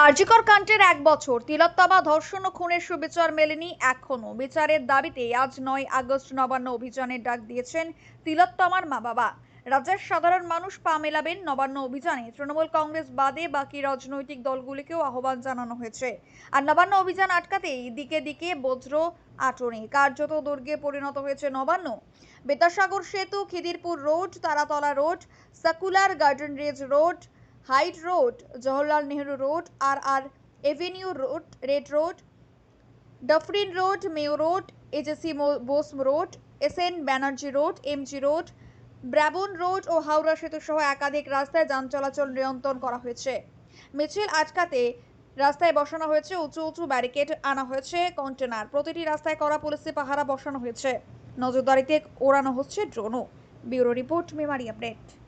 আরজিকর কাণ্ডের এক বছর, তিলোত্তমা ধর্ষণ ও খুনের সুবিচার মেলেনি এখনও বিচারের দাবিতে আজ নয় আগস্ট নবান্ন অভিযানের ডাক দিয়েছেন তিলোত্তমার মা বাবা রাজ্যের সাধারণ মানুষ পা মেলাবেন নবান্ন অভিযানে। তৃণমূল কংগ্রেস বাদে বাকি রাজনৈতিক দলগুলিকেও আহ্বান জানানো হয়েছে। আর নবান্ন অভিযান আটকাতেই দিকে দিকে বজ্র আটনে। কার্যত দুর্গে পরিণত হয়েছে Nabanna. Vidyasagar Setu, Khidirpur road, Taratala road, circular garden reach road Hyde road, Jawaharlal Nehru road, R R avenue road, red road, Dufferin road Mayo road, AJC Bose road S N Banerjee road, MG road, Brabourne road ও হাওড়া সেতু সহ একাধিক রাস্তায় যান চলাচল নিয়ন্ত্রণ করা হয়েছে। মিছিল আটকাতে রাস্তায় বসানো হয়েছে, উঁচু উঁচু ব্যারিকেড আনা হয়েছে, কন্টেনার। প্রতিটি রাস্তায় করা পুলিশি পাহারা বসানো হয়েছে। নজরদারিতে ওড়ানো হচ্ছে ড্রোনও। Bureau report, Memari update.